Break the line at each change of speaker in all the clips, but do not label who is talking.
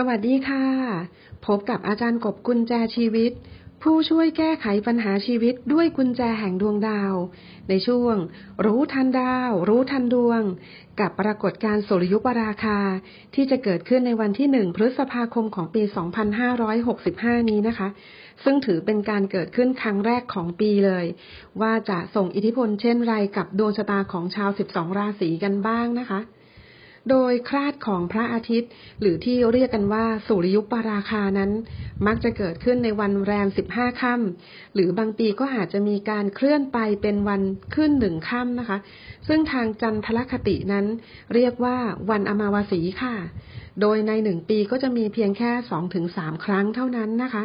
สวัสดีค่ะ พบกับอาจารย์กบกุญแจชีวิต ผู้ช่วยแก้ไขปัญหาชีวิตด้วยกุญแจแห่งดวงดาว ในช่วง รู้ทันดาว รู้ทันดวง กับปรากฏการณ์สุริยุปราคา ที่จะเกิดขึ้นในวันที่หนึ่งพฤษภาคมของปี 2565 นี้นะคะ ซึ่งถือเป็นการเกิดขึ้นครั้งแรกของปีเลย ว่าจะส่งอิทธิพลเช่นไรกับดวงชะตาของชาว 12 ราศีกันบ้างนะคะ โดยคลาดของพระอาทิตย์ หรือที่เรียกกันว่าสุริยุปราคานั้น มักจะเกิดขึ้นในวันแรม15ค่ำหรือบางปีก็อาจจะมีการเคลื่อนไปเป็นวันขึ้นหนึ่งค่ำนะคะ ซึ่งทางจันทรคตินั้น เรียกว่าวันอมาวสีค่ะ โดยในหนึ่งปีก็จะมีเพียงแค่2-3ครั้งเท่านั้นนะคะ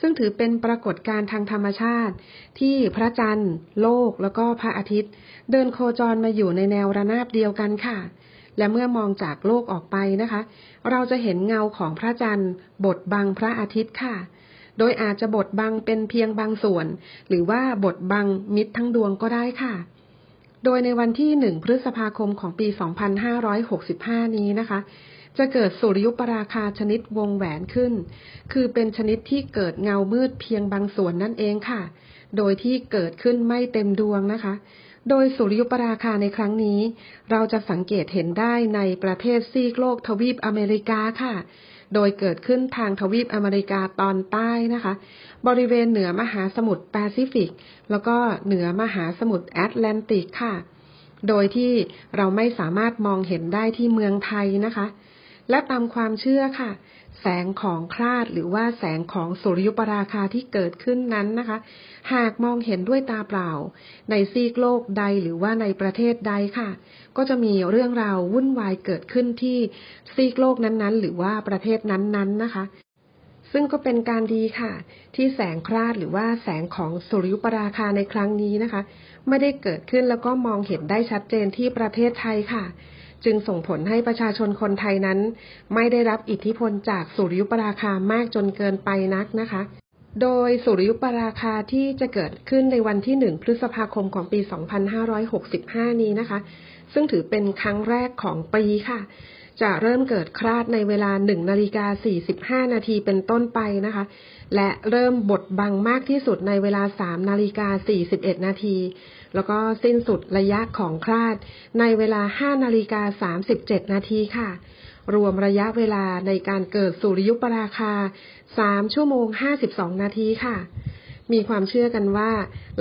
ซึ่งถือเป็นปรากฏการณ์ทางธรรมชาติ ที่พระจันทร์ โลก แล้วก็พระอาทิตย์ เดินโคจรมาอยู่ในแนวระนาบเดียวกันค่ะ และเมื่อมองจากโลกออกไปนะคะ เราจะเห็นเงาของพระจันทร์บดบังพระอาทิตย์ค่ะ โดยอาจจะบดบังเป็นเพียงบางส่วน หรือว่าบดบังมิดทั้งดวงก็ได้ค่ะ โดยในวันที่ 1 พฤษภาคมของปี 2565 นี้นะคะ จะเกิดสุริยุปราคาชนิดวงแหวนขึ้น คือเป็นชนิดที่เกิดเงามืดเพียงบางส่วนนั่นเองค่ะ โดยที่เกิดขึ้นไม่เต็มดวงนะคะ โดยสุริยุปราคาในครั้งนี้ เราจะสังเกตเห็นได้ในประเทศซีกโลกทวีปอเมริกาค่ะ โดยเกิดขึ้นทางทวีปอเมริกาตอนใต้นะคะ บริเวณเหนือมหาสมุทรแปซิฟิก แล้วก็เหนือมหาสมุทรแอตแลนติกค่ะ โดยที่เราไม่สามารถมองเห็นได้ที่เมืองไทยนะคะ และตามความเชื่อค่ะ แสงของคลาดหรือว่าแสงของสุริยุปราคาที่เกิดขึ้นนั้นนะคะ หากมองเห็นด้วยตาเปล่า ในซีกโลกใดหรือว่าในประเทศใดค่ะ ก็จะมีเรื่องราววุ่นวายเกิดขึ้นที่ซีกโลกนั้นๆ หรือว่าประเทศนั้นๆนะคะซึ่งก็เป็นการดีค่ะ ที่แสงคลาดหรือว่าแสงของสุริยุปราคาในครั้งนี้นะคะ ไม่ได้เกิดขึ้นแล้วก็มองเห็นได้ชัดเจนที่ประเทศไทยค่ะ จึงส่งผลให้ประชาชนคนไทยนั้น ไม่ได้รับอิทธิพลจากสุริยุปราคามากจนเกินไปนักนะคะ โดยสุริยุปราคาที่จะเกิดขึ้นในวันที่ 1 พฤษภาคมของปี 2565 นี้นะคะ ซึ่งถือเป็นครั้งแรกของปีค่ะ จะเริ่มเกิดคลาดในเวลา1นาฬิกา45 นาทีเป็นต้นไปนะคะ และเริ่มบดบังมากที่สุดในเวลา3นาฬิกา41 นาที แล้วก็สิ้นสุดระยะของคลาดในเวลา5นาฬิกา37 นาทีค่ะ รวมระยะเวลาในการเกิดสุริยุปราคา 3 ชั่วโมง 52 นาทีค่ะ มีความเชื่อกันว่า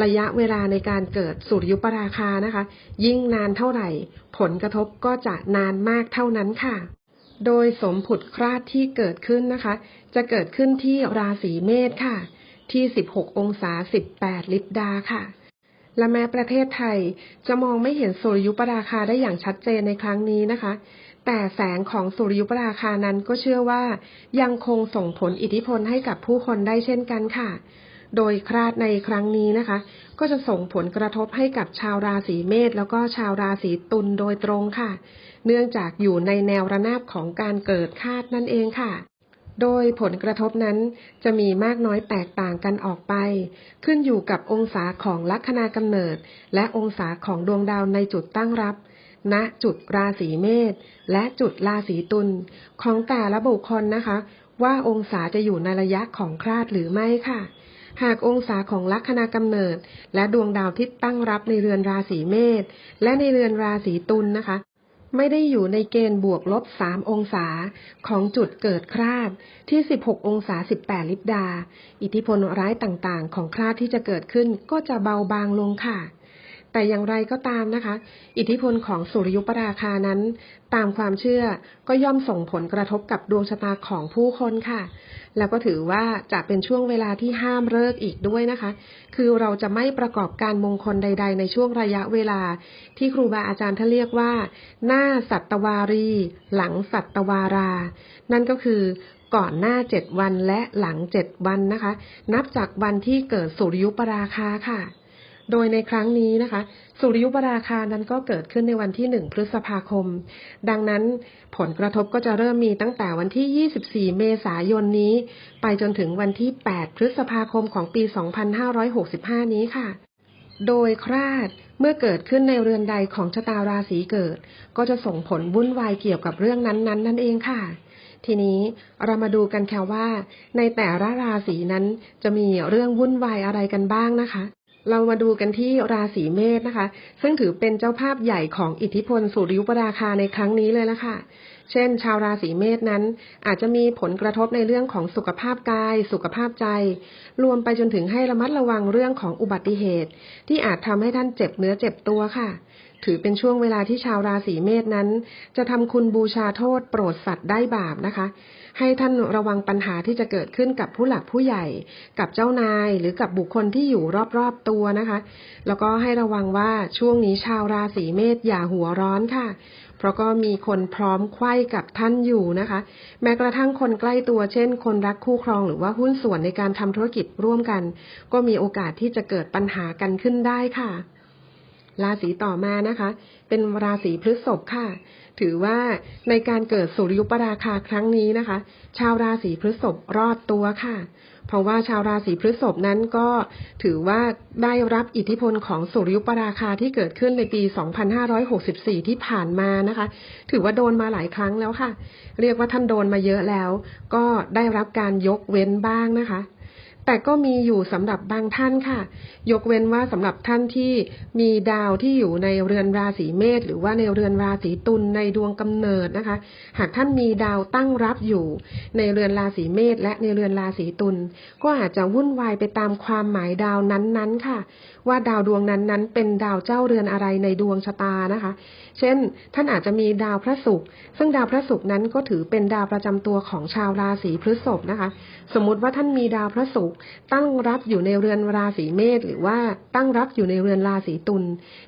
ระยะเวลาในการเกิดสุริยุปราคานะคะ ยิ่งนานเท่าไหร่ ผลกระทบก็จะนานมากเท่านั้นค่ะ โดยสมผุดคลาดที่เกิดขึ้นนะคะ จะเกิดขึ้นที่ราศีเมษค่ะ ที่ 16 องศา 18 ลิบดาค่ะ และแม้ประเทศไทยจะมองไม่เห็นสุริยุปราคาได้อย่างชัดเจนในครั้งนี้นะคะแต่แสงของสุริยุปราคานั้นก็เชื่อว่ายังคงส่งผลอิทธิพลให้กับผู้คนได้เช่นกันค่ะ โดยคลาดในครั้งนี้นะคะ ก็จะส่งผลกระทบให้กับชาวราศีเมษแล้วก็ชาวราศีตุลโดยตรงค่ะ เนื่องจากอยู่ในแนวระนาบของการเกิดคาดนั่นเองค่ะ โดยผลกระทบนั้นจะมีมากน้อยแตกต่างกันออกไป ขึ้นอยู่กับองศาของลัคนากำเนิด และองศาของดวงดาวในจุดตั้งรับณจุดราศีเมษและจุดราศีตุลของแต่ละบุคคลนะคะ ว่าองศาจะอยู่ในระยะของคลาดหรือไม่ค่ะ หากองศาของลัคนากำเนิด และดวงดาวที่ตั้งรับในเรือนราศีเมษและในเรือนราศีตุลนะคะ ไม่ได้อยู่ในเกณฑ์บวกลบ3องศาของจุดเกิดคราดที่ 16 องศา 18 ลิบดา อิทธิพลร้ายต่างๆ ของคราดที่จะเกิดขึ้นก็จะเบาบางลงค่ะ แต่อย่างไรก็ตามนะคะ อิทธิพลของสุริยุปราคานั้น ตามความเชื่อก็ย่อมส่งผลกระทบกับดวงชะตาของผู้คนค่ะ แล้วก็ถือว่าจะเป็นช่วงเวลาที่ห้ามเลิกอีกด้วยนะคะ คือเราจะไม่ประกอบการมงคลใด ๆ ในช่วงระยะเวลา ที่ครูบาอาจารย์ท่านเรียกว่า หน้าสัตวารี หลังสัตวารา นั่นก็คือก่อนหน้าเจ็ดวันและหลังเจ็ดวันนะคะ นับจากวันที่เกิดสุริยุปราคาค่ะ โดยในครั้งนี้นะคะ สุริยุปราคานั้นก็เกิดขึ้นในวันที่ 1 พฤษภาคม ดังนั้นผลกระทบก็จะเริ่มมีตั้งแต่วันที่ 24 เมษายนนี้ ไปจนถึงวันที่ 8 พฤษภาคมของปี 2565 นี้ค่ะ โดยคราดเมื่อเกิดขึ้นในเรือนใดของชะตาราศีเกิด ก็จะส่งผลวุ่นวายเกี่ยวกับเรื่องนั้นๆนั่นเองค่ะทีนี้เรามาดูกันค่ะว่า ในแต่ละราศีนั้นจะมีเรื่องวุ่นวายอะไรกันบ้างนะคะ เรามาดูกันที่ราศีเมษนะคะ ซึ่งถือเป็นเจ้าภาพใหญ่ของอิทธิพลสุริยุปราคาในครั้งนี้เลยละค่ะ เช่น ชาวราศีเมษนั้น อาจจะมีผลกระทบในเรื่องของสุขภาพกาย สุขภาพใจ รวมไปจนถึงให้ระมัดระวังเรื่องของอุบัติเหตุ ที่อาจทำให้ท่านเจ็บเนื้อเจ็บตัวค่ะ ถือเป็นช่วงเวลาที่ชาวราศีเมษนั้น จะทำคุณบูชาโทษโปรดสัตว์ได้บาปนะคะ ให้ท่านระวังปัญหาที่จะเกิดขึ้นกับผู้หลักผู้ใหญ่ กับเจ้านายหรือกับบุคคลที่อยู่รอบๆตัวนะคะ แล้วก็ให้ระวังว่าช่วงนี้ชาวราศีเมษอย่าหัวร้อนค่ะ เพราะก็มีคนพร้อมไข้กับท่านอยู่นะคะ แม้กระทั่งคนใกล้ตัวเช่น คนรักคู่ครองหรือว่าหุ้นส่วนในการทำธุรกิจร่วมกัน ก็มีโอกาสที่จะเกิดปัญหากันขึ้นได้ค่ะ ราศีต่อมานะคะ เป็นราศีพฤษภค่ะ ถือว่าในการเกิดสุริยุปราคาครั้งนี้นะคะ ชาวราศีพฤษภรอดตัวค่ะ เพราะว่าชาวราศีพฤษภนั้นก็ถือว่าได้รับอิทธิพลของสุริยุปราคาที่เกิดขึ้นในปี 2564 ที่ผ่านมานะคะ ถือว่าโดนมาหลายครั้งแล้วค่ะ เรียกว่าท่านโดนมาเยอะแล้ว ก็ได้รับการยกเว้นบ้างนะคะ แต่ก็มีอยู่สำหรับบางท่านค่ะ ยกเว้นว่าสำหรับท่านที่มีดาวที่อยู่ในเรือนราศีเมษหรือว่าในเรือนราศีตุลในดวงกำเนิดนะคะ หากท่านมีดาวตั้งรับอยู่ ในเรือนราศีเมษและในเรือนราศีตุลก็อาจจะวุ่นวายไปตามความหมายดาวนั้นๆค่ะ ว่าดาวดวงนั้นๆ เป็นดาวเจ้าเรือนอะไรในดวงชะตานะคะ เช่น ท่านอาจจะมีดาวพระศุกร์ซึ่งดาวพระศุกร์นั้นก็ถือเป็นดาวประจำตัวของชาวราศีพฤษภนะคะ สมมุติว่าท่านมีดาวพระศุกร์ตั้งรับอยู่ในเรือนราศีเมษหรือว่าตั้งรับอยู่ในเรือนราศีตุล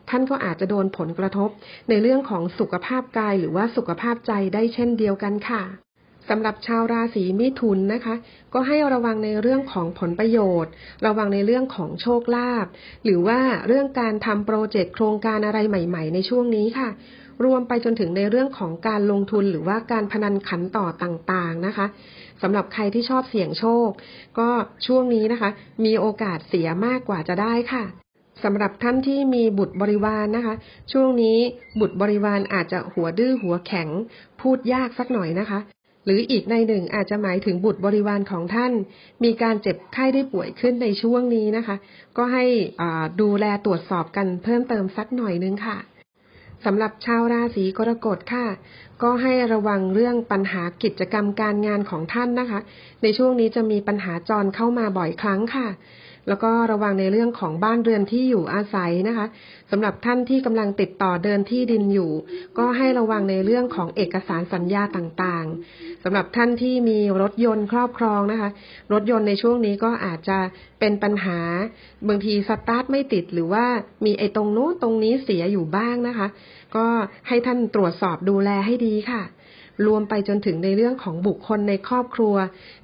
ท่านก็อาจจะโดนผลกระทบ ในเรื่องของสุขภาพกายหรือว่าสุขภาพใจได้เช่นเดียวกันค่ะ สำหรับชาวราศีมิถุนนะคะ ก็ให้ระวังในเรื่องของผลประโยชน์ ระวังในเรื่องของโชคลาภหรือว่าเรื่องการทำโปรเจกต์โครงการอะไรใหม่ ๆ ในช่วงนี้ค่ะรวมไปจนถึงในเรื่องของการลงทุนหรือว่าการพนันขันต่อต่างๆนะคะสำหรับใครที่ชอบเสี่ยงโชค ก็ช่วงนี้นะคะ มีโอกาสเสียมากกว่าจะได้ค่ะสำหรับท่านที่มีบุตรบริวารนนะคะ ช่วงนี้บุตรบริวารอาจจะหัวดื้อหัวแข็ง พูดยากสักหน่อยนะคะ หรืออีกในหนึ่งอาจจะหมายถึงบุตรบริวารของท่าน มีการเจ็บไข้ได้ป่วยขึ้นในช่วงนี้นะคะ ก็ให้ดูแลตรวจสอบกันเพิ่มเติมสักหน่อยนึงค่ะสำหรับชาวราศีกรกฎค่ะ ก็ให้ระวังเรื่องปัญหากิจกรรมการงานของท่านนะคะ ในช่วงนี้จะมีปัญหาจรเข้ามาบ่อยครั้งค่ะ แล้วก็ระวังในเรื่องของบ้านเรือนที่อยู่อาศัยนะคะสำหรับท่านที่กำลังติดต่อเดินที่ดินอยู่ ก็ให้ระวังในเรื่องของเอกสารสัญญาต่างๆสำหรับท่านที่มีรถยนต์ครอบครองนะคะ รถยนต์ในช่วงนี้ก็อาจจะเป็นปัญหา บางทีสตาร์ทไม่ติดหรือว่ามีไอ้ตรงโน้นตรงนี้เสียอยู่บ้างนะคะ ก็ให้ท่านตรวจสอบดูแลให้ดีค่ะ รวมไปจนถึงในเรื่องของบุคคลในครอบครัว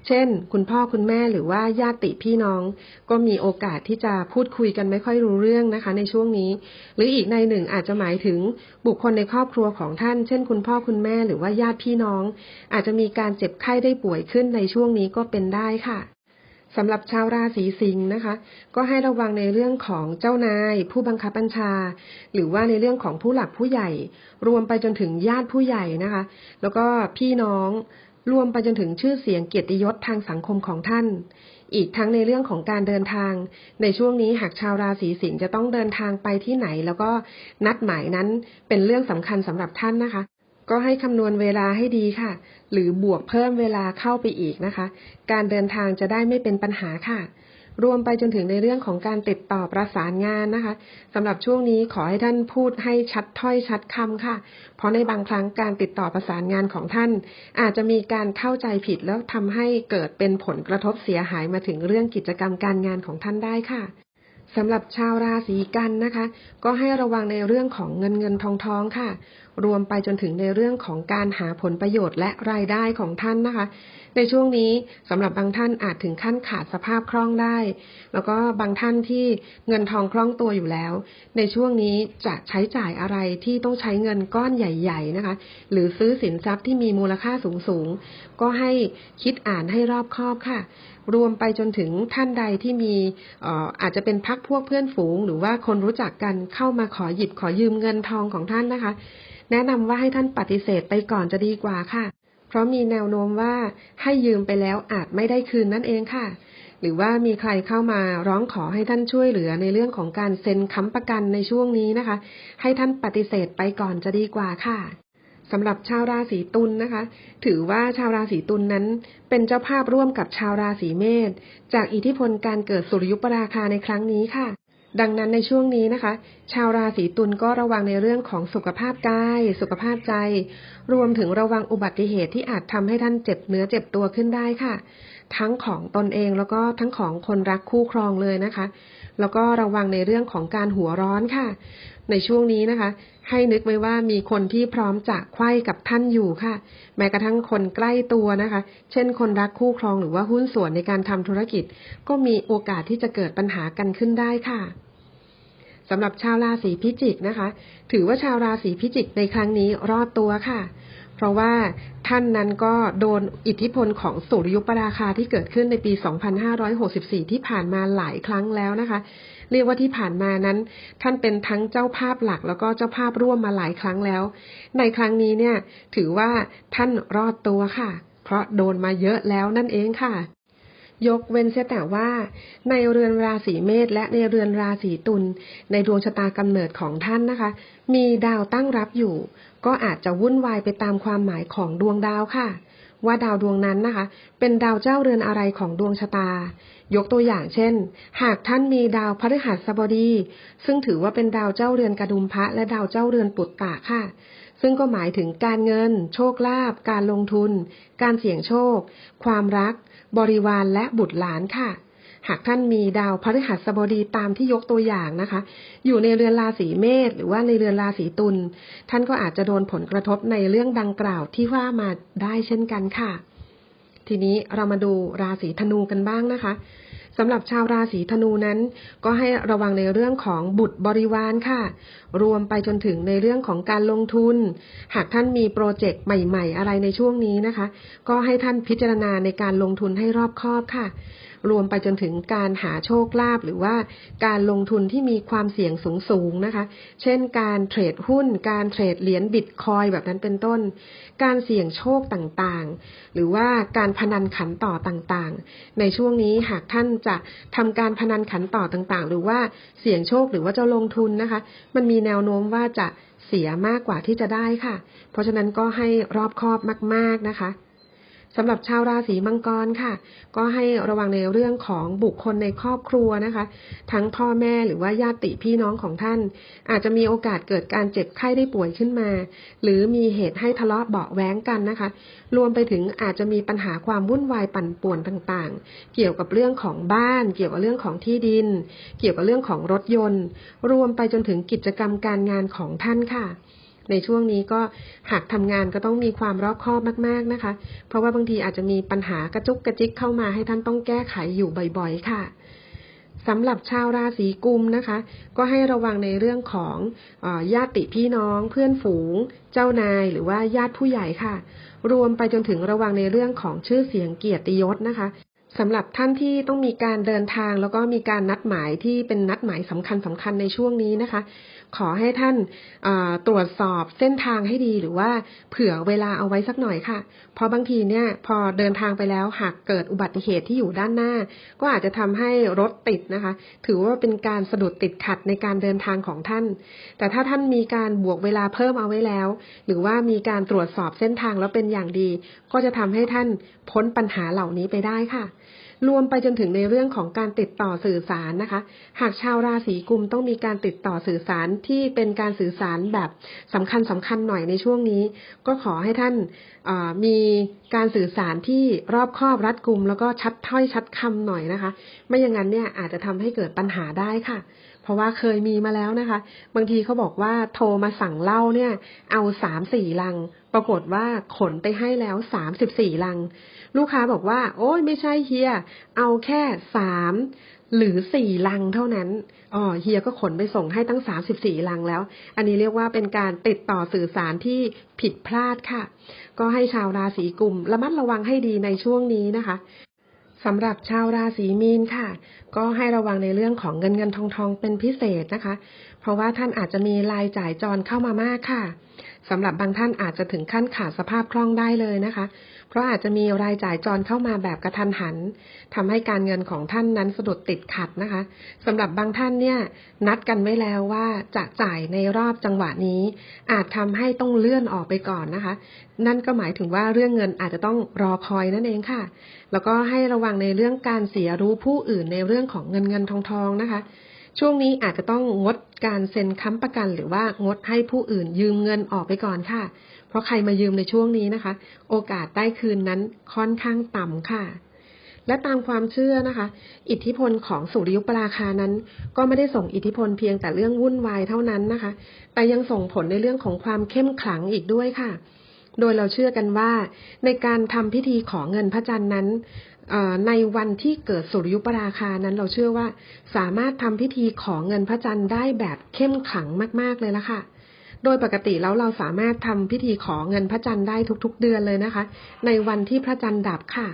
เช่น คุณพ่อคุณแม่หรือว่าญาติพี่น้อง ก็มีโอกาสที่จะพูดคุยกันไม่ค่อยรู้เรื่องนะคะ ในช่วงนี้ หรืออีกในหนึ่งอาจจะหมายถึงบุคคลในครอบครัวของท่าน เช่น คุณพ่อคุณแม่หรือว่าญาติพี่น้อง อาจจะมีการเจ็บไข้ได้ป่วยขึ้นในช่วงนี้ก็เป็นได้ค่ะ สำหรับชาวราศีสิงห์นะคะ ก็ให้ระวังในเรื่องของเจ้านาย ผู้บังคับบัญชา หรือว่าในเรื่องของผู้หลักผู้ใหญ่ รวมไปจนถึงญาติผู้ใหญ่นะคะ แล้วก็พี่น้องรวมไปจนถึงชื่อเสียงเกียรติยศทางสังคมของท่าน อีกทั้งในเรื่องของการเดินทาง ในช่วงนี้หากชาวราศีสิงห์จะต้องเดินทางไปที่ไหน แล้วก็นัดหมายนั้นเป็นเรื่องสำคัญสำหรับท่านนะคะ ก็ให้คำนวณเวลาให้ดีค่ะ หรือบวกเพิ่มเวลาเข้าไปอีกนะคะ การเดินทางจะได้ไม่เป็นปัญหาค่ะ รวมไปจนถึงในเรื่องของการติดต่อประสานงานนะคะสำหรับช่วงนี้ขอให้ท่านพูดให้ชัดถ้อยชัดคำค่ะ เพราะในบางครั้งการติดต่อประสานงานของท่าน อาจจะมีการเข้าใจผิดแล้วทำให้เกิดเป็นผลกระทบเสียหายมาถึงเรื่องกิจกรรมการงานของท่านได้ค่ะสำหรับชาวราศีกันนะคะ ก็ให้ระวังในเรื่องของเงินเงินทองทองค่ะ รวมไปจนถึงในเรื่องของการหาผลประโยชน์และรายได้ของท่านนะคะ ในช่วงนี้สำหรับบางท่านอาจถึงขั้นขาดสภาพคล่องได้ แล้วก็บางท่านที่เงินทองคล่องตัวอยู่แล้ว ในช่วงนี้จะใช้จ่ายอะไรที่ต้องใช้เงินก้อนใหญ่ ๆนะคะ หรือซื้อสินทรัพย์ที่มีมูลค่าสูงๆก็ให้คิดอ่านให้รอบคอบค่ะรวมไปจนถึงท่านใดที่มีอาจจะเป็นพักพวกเพื่อนฝูง หรือว่าคนรู้จักกันเข้ามาขอหยิบขอยืมเงินทองของท่านนะคะ แนะนำว่าให้ท่านปฏิเสธไปก่อนจะดีกว่าค่ะ ราะมีแนวโน้มว่าให้ยืมไปแล้วอาจไม่ได้คืนนั่นเองค่ะ หรือว่ามีใครเข้ามาร้องขอให้ท่านช่วยเหลือในเรื่องของการเซ็นค้ำประกันในช่วงนี้นะคะ ให้ท่านปฏิเสธไปก่อนจะดีกว่าค่ะสำหรับชาวราศีตุลนนะคะ ถือว่าชาวราศีตุลนนั้น เป็นเจ้าภาพร่วมกับชาวราศีเมษจากอิทธิพลการเกิดสุริยุปราคาในครั้งนี้ค่ะ ดังนั้นในช่วงนี้นะคะ ชาวราศีตุลก็ระวังในเรื่องของสุขภาพกาย สุขภาพใจ รวมถึงระวังอุบัติเหตุที่อาจทำให้ท่านเจ็บเนื้อเจ็บตัวขึ้นได้ค่ะ ทั้งของตนเองแล้วก็ทั้งของคนรักคู่ครองเลยนะคะ แล้วก็ระวังในเรื่องของการหัวร้อนค่ะ ในช่วงนี้นะคะ ให้นึกไว้ว่ามีคนที่พร้อมจะไขว้กับท่านอยู่ค่ะ แม้กระทั่งคนใกล้ตัวนะคะ เช่น คนรักคู่ครองหรือว่าหุ้นส่วนในการทำธุรกิจ ก็มีโอกาสที่จะเกิดปัญหากันขึ้นได้ค่ะ สำหรับชาวราศีพิจิกนะคะ ถือว่าชาวราศีพิจิกในครั้งนี้รอดตัวค่ะ เพราะว่าท่านนั้นก็โดนอิทธิพลของสุริยุปราคาที่เกิดขึ้นในปี 2564 ที่ผ่านมาหลายครั้งแล้วนะคะ เรียกว่าที่ผ่านมานั้น ท่านเป็นทั้งเจ้าภาพหลักแล้วก็เจ้าภาพร่วมมาหลายครั้งแล้ว ในครั้งนี้เนี่ย ถือว่าท่านรอดตัวค่ะ เพราะโดนมาเยอะแล้วนั่นเองค่ะ ยกเว้นเสียแต่ว่า ในเรือนราศีเมษและในเรือนราศีตุลในดวงชะตากำเนิดของท่านนะคะ มีดาวตั้งรับอยู่ ก็อาจจะวุ่นวายไปตามความหมายของดวงดาวค่ะ ว่าดาวดวงนั้นนะคะ เป็นดาวเจ้าเรือนอะไรของดวงชะตา ยกตัวอย่างเช่น หากท่านมีดาวพฤหัสบดี ซึ่งถือว่าเป็นดาวเจ้าเรือนกระดุมพระและดาวเจ้าเรือนปุตตะค่ะซึ่งก็หมายถึงการเงิน โชคลาภ การลงทุน การเสี่ยงโชค ความรัก บริวารและบุตรหลานค่ะ หากท่านมีดาวพฤหัสบดีตามที่ยกตัวอย่างนะคะ อยู่ในเรือนราศีเมษหรือว่าในเรือนราศีตุลท่านก็อาจจะโดนผลกระทบในเรื่องดังกล่าวที่ว่ามาได้เช่นกันค่ะ ทีนี้เรามาดูราศีธนูกันบ้างนะคะ สำหรับชาวราศีธนูนั้น ก็ให้ระวังในเรื่องของบุตรบริวารค่ะ รวมไปจนถึงในเรื่องของการลงทุน หากท่านมีโปรเจกต์ใหม่ ๆ อะไรในช่วงนี้นะคะ ก็ให้ท่านพิจารณาในการลงทุนให้รอบคอบค่ะ รวมไปจนถึงการหาโชคลาภหรือว่าการลงทุนที่มีความเสี่ยงสูงๆนะคะ เช่นการเทรดหุ้น การเทรดเหรียญบิตคอยแบบนั้นเป็นต้น การเสี่ยงโชคต่างๆ หรือว่าการพนันขันต่อต่างๆ ในช่วงนี้หากท่านจะทำการพนันขันต่อต่างๆ หรือว่าเสี่ยงโชคหรือว่าจะลงทุนนะคะ มันมีแนวโน้มว่าจะเสียมากกว่าที่จะได้ค่ะ เพราะฉะนั้นก็ให้รอบคอบมาก ๆนะคะ สำหรับชาวราศีมังกรค่ะ ก็ให้ระวังในเรื่องของบุคคลในครอบครัวนะคะ ทั้งพ่อแม่หรือว่าญาติพี่น้องของท่าน อาจจะมีโอกาสเกิดการเจ็บไข้ได้ป่วยขึ้นมา หรือมีเหตุให้ทะเลาะเบาแว้งกันนะคะ รวมไปถึงอาจจะมีปัญหาความวุ่นวายปั่นป่วนต่างๆ เกี่ยวกับเรื่องของบ้าน เกี่ยวกับเรื่องของที่ดิน เกี่ยวกับเรื่องของรถยนต์ รวมไปจนถึงกิจกรรมการงานของท่านค่ะ ในช่วงนี้ก็หากทำงานก็ต้องมีความรอบคอบมากๆนะคะ เพราะว่าบางทีอาจจะมีปัญหากระจุกกระจิกเข้ามาให้ท่านต้องแก้ไขอยู่บ่อยๆ ค่ะสำหรับชาวราศีกุมนะคะ ก็ให้ระวังในเรื่องของอญาติพี่น้อง เพื่อนฝูง เจ้านายหรือว่าญาติผู้ใหญ่ค่ะ รวมไปจนถึงระวังในเรื่องของชื่อเสียงเกียรติยศนะคะ สำหรับท่านที่ต้องมีการเดินทางแล้วก็มีการนัดหมายที่เป็นนัดหมายสำคัญสำคัญในช่วงนี้นะคะ ขอให้ท่านตรวจสอบเส้นทางให้ดีหรือว่าเผื่อเวลาเอาไว้สักหน่อยค่ะ เพราะบางทีเนี่ยพอเดินทางไปแล้วหากเกิดอุบัติเหตุที่อยู่ด้านหน้า ก็อาจจะทำให้รถติดนะคะ ถือว่าเป็นการสะดุดติดขัดในการเดินทางของท่าน แต่ถ้าท่านมีการบวกเวลาเพิ่มเอาไว้แล้ว หรือว่ามีการตรวจสอบเส้นทางแล้วเป็นอย่างดี ก็จะทำให้ท่านพ้นปัญหาเหล่านี้ไปได้ค่ะ รวมไปจนถึงในเรื่องของการติดต่อสื่อสารนะคะ หากชาวราศีกุมต้องมีการติดต่อสื่อสารที่เป็นการสื่อสารแบบสำคัญสำคัญหน่อยในช่วงนี้ ก็ขอให้ท่านมีการสื่อสารที่รอบคอบรัดกุม แล้วก็ชัดถ้อยชัดคำหน่อยนะคะ ไม่อย่างนั้นเนี่ยอาจจะทำให้เกิดปัญหาได้ค่ะ เพราะว่าเคยมีมาแล้วนะคะ บางทีเขาบอกว่าโทรมาสั่งเหล้าเนี่ย เอาสามสี่ลัง ปรากฏว่าขนไปให้แล้วสามสิบสี่ลัง ลูกค้าบอกว่า โอ้ยไม่ใช่เฮีย เอาแค่สามหรือสี่ลังเท่านั้นอ๋อเฮียก็ขนไปส่งให้ตั้งสามสิบสี่ลังแล้ว อันนี้เรียกว่าเป็นการติดต่อสื่อสารที่ผิดพลาดค่ะ ก็ให้ชาวราศีกุมระมัดระวังให้ดีในช่วงนี้นะคะ สำหรับชาวราศีมีนค่ะ ก็ให้ระวังในเรื่องของเงินเงินทองทองเป็นพิเศษนะคะ เพราะว่าท่านอาจจะมีรายจ่ายจรเข้ามามากค่ะสำหรับบางท่านอาจจะถึงขั้นขาดสภาพคล่องได้เลยนะคะ เพราะอาจจะมีรายจ่ายจรเข้ามาแบบกระทันหันทำให้การเงินของท่านนั้นสะดุดติดขัดนะคะสำหรับบางท่านเนี่ยนัดกันไว้แล้วว่าจะจ่ายในรอบจังหวะนี้ อาจทำให้ต้องเลื่อนออกไปก่อนนะคะ นั่นก็หมายถึงว่าเรื่องเงินอาจจะต้องรอคอยนั่นเองค่ะ แล้วก็ให้ระวังในเรื่องการเสียรู้ผู้อื่นในเรื่องของเงินเงินทองทองนะคะ ช่วงนี้อาจจะต้องงดการเซ็นค้ำประกันหรือว่างดให้ผู้อื่นยืมเงินออกไปก่อนค่ะ เพราะใครมายืมในช่วงนี้นะคะ โอกาสได้คืนนั้นค่อนข้างต่ำค่ะ และตามความเชื่อนะคะ อิทธิพลของสุริยุปราคานั้น ก็ไม่ได้ส่งอิทธิพลเพียงแต่เรื่องวุ่นวายเท่านั้นนะคะ แต่ยังส่งผลในเรื่องของความเข้มขลังอีกด้วยค่ะ โดยเราเชื่อกันว่า ในการทำพิธีขอเงินพระจันทร์นั้น ในวันที่เกิดสุริยุปราคานั้นเราเชื่อว่าสามารถทำพิธีขอเงินพระจันทร์ได้แบบเข้มขังมาก ๆ เลยละค่ะ โดยปกติแล้วเราสามารถทำพิธีขอเงินพระจันทร์ได้ทุก ๆ เดือนเลยนะคะ ในวันที่พระจันทร์ดับค่ะ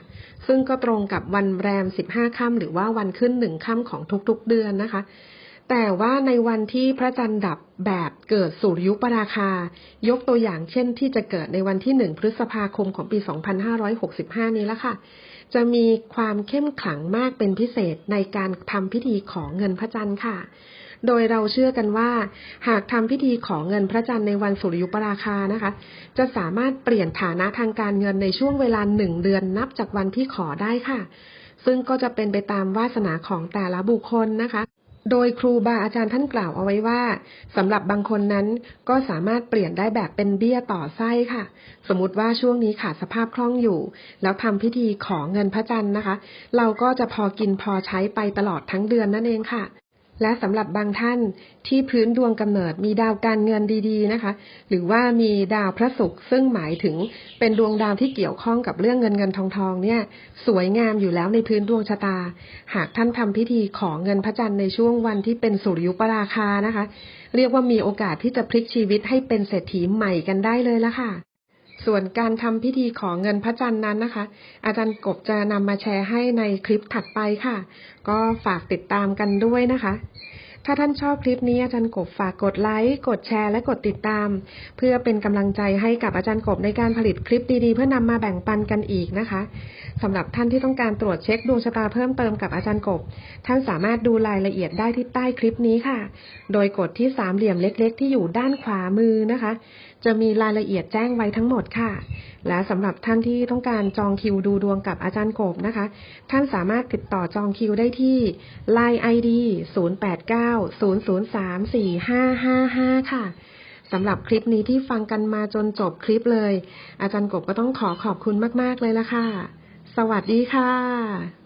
ซึ่งก็ตรงกับวันแรม15ค่ำหรือว่าวันขึ้นหนึ่งค่ำของทุก ๆ เดือนนะคะ แต่ว่าในวันที่พระจันทร์ดับแบบเกิดสุริยุปราคา ยกตัวอย่างเช่นที่จะเกิดในวันที่1พฤษภาคมของปี 2565 นี้ละค่ะ จะมีความเข้มขลังมากเป็นพิเศษในการทำพิธีขอเงินพระจันทร์ค่ะ โดยเราเชื่อกันว่า หากทำพิธีขอเงินพระจันทร์ในวันสุริยุปราคานะคะ จะสามารถเปลี่ยนฐานะทางการเงินในช่วงเวลาหนึ่งเดือนนับจากวันที่ขอได้ค่ะ ซึ่งก็จะเป็นไปตามวาสนาของแต่ละบุคคลนะคะ โดยครูบาอาจารย์ท่านกล่าวเอาไว้ว่าสำหรับบางคนนั้นก็สามารถเปลี่ยนได้แบบเป็นเบี้ยต่อไส้ค่ะ สมมติว่าช่วงนี้ขาดสภาพคล่องอยู่ แล้วทำพิธีขอเงินพระจันทร์นะคะ เราก็จะพอกินพอใช้ไปตลอดทั้งเดือนนั่นเองค่ะ และสำหรับบางท่านที่พื้นดวงกำเนิดมีดาวการเงินดีๆนะคะ หรือว่ามีดาวพระศุกร์ซึ่งหมายถึงเป็นดวงดาวที่เกี่ยวข้องกับเรื่องเงินเงินทองทองเนี่ย สวยงามอยู่แล้วในพื้นดวงชะตา หากท่านทำพิธีขอเงินพระจันทร์ในช่วงวันที่เป็นสุริยุปราคานะคะ เรียกว่ามีโอกาสที่จะพลิกชีวิตให้เป็นเศรษฐีใหม่กันได้เลยละค่ะ ส่วนการทำพิธีขอเงินพระจันทร์นั้นนะคะ อาจารย์กบจะนำมาแชร์ให้ในคลิปถัดไปค่ะ ก็ฝากติดตามกันด้วยนะคะ ถ้าท่านชอบคลิปนี้อาจารย์กบฝากกดไลค์กดแชร์และกดติดตาม เพื่อเป็นกำลังใจให้กับอาจารย์กบในการผลิตคลิปดีๆ เพื่อนำมาแบ่งปันกันอีกนะคะสำหรับท่านที่ต้องการตรวจเช็คดวงชะตาเพิ่มเติมกับอาจารย์กบ ท่านสามารถดูรายละเอียดได้ที่ใต้คลิปนี้ค่ะ โดยกดที่สามเหลี่ยมเล็ก ๆ ที่อยู่ด้านขวามือนะคะ จะมีรายละเอียดแจ้งไว้ทั้งหมดค่ะ และสำหรับท่านที่ต้องการจองคิวดูดวงกับอาจารย์กบนะคะ ท่านสามารถติดต่อจองคิวได้ที่ Line ID 0890034555 ค่ะสำหรับคลิปนี้ที่ฟังกันมาจนจบคลิปเลย อาจารย์กบก็ต้องขอขอบคุณมาก ๆ เลยละค่ะ สวัสดีค่ะ